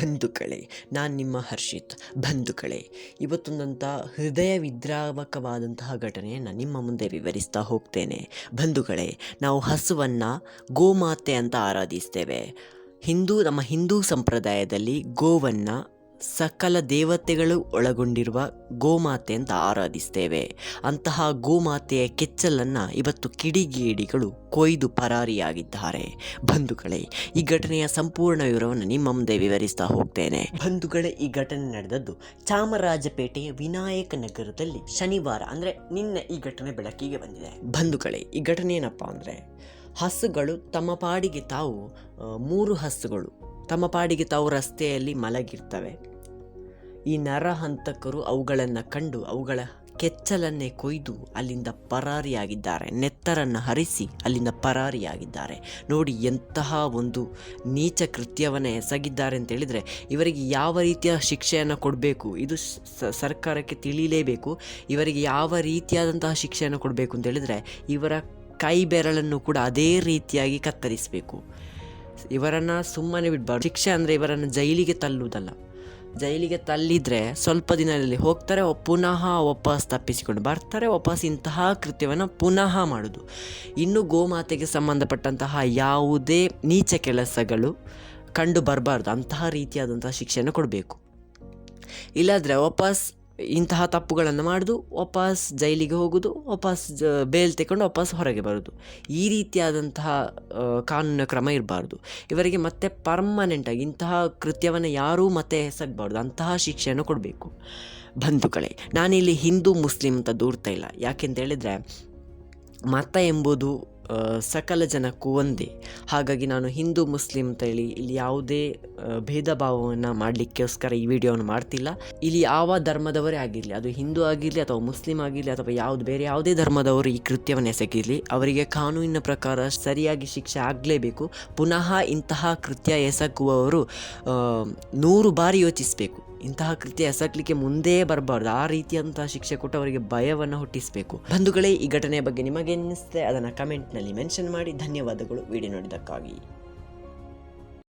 ಬಂಧುಗಳೇ, ನಾನು ನಿಮ್ಮ ಹರ್ಷಿತ್, ಬಂಧುಗಳೇ. ಇವತ್ತೊಂದಂಥ ಹೃದಯ ವಿದ್ರಾವಕವಾದಂತಹ ಘಟನೆಯನ್ನು ನಿಮ್ಮ ಮುಂದೆ ವಿವರಿಸ್ತಾ ಹೋಗ್ತೇನೆ. ಬಂಧುಗಳೇ, ನಾವು ಹಸುವನ್ನು ಗೋಮಾತೆ ಅಂತ ಆರಾಧಿಸ್ತೇವೆ. ಹಿಂದೂ, ನಮ್ಮ ಹಿಂದೂ ಸಂಪ್ರದಾಯದಲ್ಲಿ ಗೋವನ್ನು ಸಕಲ ದೇವತೆಗಳು ಒಳಗೊಂಡಿರುವ ಗೋಮಾತೆ ಅಂತ ಆರಾಧಿಸ್ತೇವೆ. ಅಂತಹ ಗೋಮಾತೆಯ ಕೆಚ್ಚಲನ್ನು ಇವತ್ತು ಕಿಡಿಗೇಡಿಗಳು ಕೊಯ್ದು ಪರಾರಿಯಾಗಿದ್ದಾರೆ. ಬಂಧುಗಳೇ, ಈ ಘಟನೆಯ ಸಂಪೂರ್ಣ ವಿವರವನ್ನು ನಿಮ್ಮ ಮುಂದೆ ವಿವರಿಸ್ತಾ ಹೋಗ್ತೇನೆ. ಬಂಧುಗಳೇ, ಈ ಘಟನೆ ನಡೆದದ್ದು ಚಾಮರಾಜಪೇಟೆಯ ವಿನಾಯಕ ನಗರದಲ್ಲಿ ಶನಿವಾರ, ಅಂದರೆ ನಿನ್ನೆ ಈ ಘಟನೆ ಬೆಳಕಿಗೆ ಬಂದಿದೆ. ಬಂಧುಗಳೇ, ಈ ಘಟನೆ ಏನಪ್ಪ ಅಂದರೆ ಹಸುಗಳು ತಮ್ಮ ಪಾಡಿಗೆ ತಾವು ಮೂರು ಹಸುಗಳು ತಮ್ಮ ಪಾಡಿಗೆ ತಾವು ರಸ್ತೆಯಲ್ಲಿ ಮಲಗಿರ್ತವೆ. ಈ ನರಹಂತಕರು ಅವುಗಳನ್ನು ಕಂಡು ಅವುಗಳ ಕೆಚ್ಚಲನ್ನೇ ಕೊಯ್ದು ಅಲ್ಲಿಂದ ಪರಾರಿಯಾಗಿದ್ದಾರೆ. ನೆತ್ತರನ್ನು ಹರಿಸಿ ಅಲ್ಲಿಂದ ಪರಾರಿಯಾಗಿದ್ದಾರೆ. ನೋಡಿ ಎಂತಹ ಒಂದು ನೀಚ ಕೃತ್ಯವನ್ನು ಎಸಗಿದ್ದಾರೆ ಅಂತ ಹೇಳಿದರೆ, ಇವರಿಗೆ ಯಾವ ರೀತಿಯ ಶಿಕ್ಷೆಯನ್ನು ಕೊಡಬೇಕು? ಇದು ಸರ್ಕಾರಕ್ಕೆ ತಿಳಿಯಲೇಬೇಕು ಇವರಿಗೆ ಯಾವ ರೀತಿಯಾದಂತಹ ಶಿಕ್ಷೆಯನ್ನು ಕೊಡಬೇಕು ಅಂತ ಹೇಳಿದರೆ, ಇವರ ಕೈ ಬೆರಳನ್ನು ಕೂಡ ಅದೇ ರೀತಿಯಾಗಿ ಕತ್ತರಿಸಬೇಕು. ಇವರನ್ನು ಸುಮ್ಮನೆ ಬಿಡಬಾರ್ದು. ಶಿಕ್ಷೆ ಅಂದರೆ ಇವರನ್ನು ಜೈಲಿಗೆ ತಲ್ಲುವುದಲ್ಲ ಜೈಲಿಗೆ ತಲ್ಲಿದ್ರೆ ಸ್ವಲ್ಪ ದಿನದಲ್ಲಿ ಹೋಗ್ತಾರೆ ಪುನಃ ವಾಪಸ್ ತಪ್ಪಿಸಿಕೊಂಡು ಬರ್ತಾರೆ, ವಾಪಸ್ ಇಂತಹ ಕೃತ್ಯವನ್ನು ಪುನಃ ಮಾಡುದು. ಇನ್ನು ಗೋಮಾತೆಗೆ ಸಂಬಂಧಪಟ್ಟಂತಹ ಯಾವುದೇ ನೀಚ ಕೆಲಸಗಳು ಕಂಡು ಬರಬಾರ್ದು. ಅಂತಹ ರೀತಿಯಾದಂತಹ ಶಿಕ್ಷೆಯನ್ನು ಕೊಡಬೇಕು. ಇಲ್ಲಾದರೆ ವಾಪಸ್ ಇಂತಹ ತಪ್ಪುಗಳನ್ನು ಮಾಡೋದು, ವಾಪಸ್ ಜೈಲಿಗೆ ಹೋಗೋದು, ವಾಪಸ್ ಬೇಲ್ ತೆಕೊಂಡು ವಾಪಸ್ ಹೊರಗೆ ಬರೋದು. ಈ ರೀತಿಯಾದಂತಹ ಕಾನೂನು ಕ್ರಮ ಇರಬಾರ್ದು. ಇವರಿಗೆ ಮತ್ತೆ ಪರ್ಮನೆಂಟಾಗಿ ಇಂತಹ ಕೃತ್ಯವನ್ನು ಯಾರೂ ಮತ್ತೆ ಎಸಗಬಾರ್ದು. ಅಂತಹ ಶಿಕ್ಷೆಯನ್ನು ಕೊಡಬೇಕು. ಬಂಧುಗಳೇ, ನಾನಿಲ್ಲಿ ಹಿಂದೂ, ಮುಸ್ಲಿಂ ಅಂತ ದೂರ್ತಾ ಇಲ್ಲ. ಯಾಕೆಂತ ಹೇಳಿದರೆ, ಮತ ಎಂಬುದು ಸಕಲ ಜನಕ್ಕೂ ಒಂದೇ. ಹಾಗಾಗಿ ನಾನು ಹಿಂದೂ, ಮುಸ್ಲಿಂ ಅಂತ ಹೇಳಿ ಇಲ್ಲಿ ಯಾವುದೇ ಭೇದ ಭಾವವನ್ನು ಮಾಡಲಿಕ್ಕೋಸ್ಕರ ಈ ವಿಡಿಯೋವನ್ನು ಮಾಡ್ತಿಲ್ಲ. ಇಲ್ಲಿ ಯಾವ ಧರ್ಮದವರೇ ಆಗಿರಲಿ, ಅದು ಹಿಂದೂ ಆಗಿರಲಿ ಅಥವಾ ಮುಸ್ಲಿಂ ಆಗಿರಲಿ ಅಥವಾ ಯಾವುದು ಬೇರೆ ಯಾವುದೇ ಧರ್ಮದವರು ಈ ಕೃತ್ಯವನ್ನು ಎಸಗಿರಲಿ, ಅವರಿಗೆ ಕಾನೂನಿನ ಪ್ರಕಾರ ಸರಿಯಾಗಿ ಶಿಕ್ಷೆ ಆಗಲೇಬೇಕು. ಪುನಃ ಇಂತಹ ಕೃತ್ಯ ಎಸಗುವವರು ನೂರು ಬಾರಿ ಯೋಚಿಸಬೇಕು. ಇಂತಹ ಕೃತ್ಯ ಎಸಗ್ಲಿಕ್ಕೆ ಮುಂದೆ ಬರಬಾರ್ದು. ಆ ರೀತಿಯಂತಹ ಶಿಕ್ಷೆ ಕೊಟ್ಟು ಅವರಿಗೆ ಭಯವನ್ನು ಹುಟ್ಟಿಸಬೇಕು. ಬಂಧುಗಳೇ, ಈ ಘಟನೆಯ ಬಗ್ಗೆ ನಿಮಗೆ ಅನ್ನಿಸ್ತದೆ ಅದನ್ನು ಕಮೆಂಟ್ನಲ್ಲಿ ಮೆನ್ಷನ್ ಮಾಡಿ. ಧನ್ಯವಾದಗಳು. ವಿಡಿಯೋ ನೋಡಿದ್ದಕ್ಕಾಗಿ.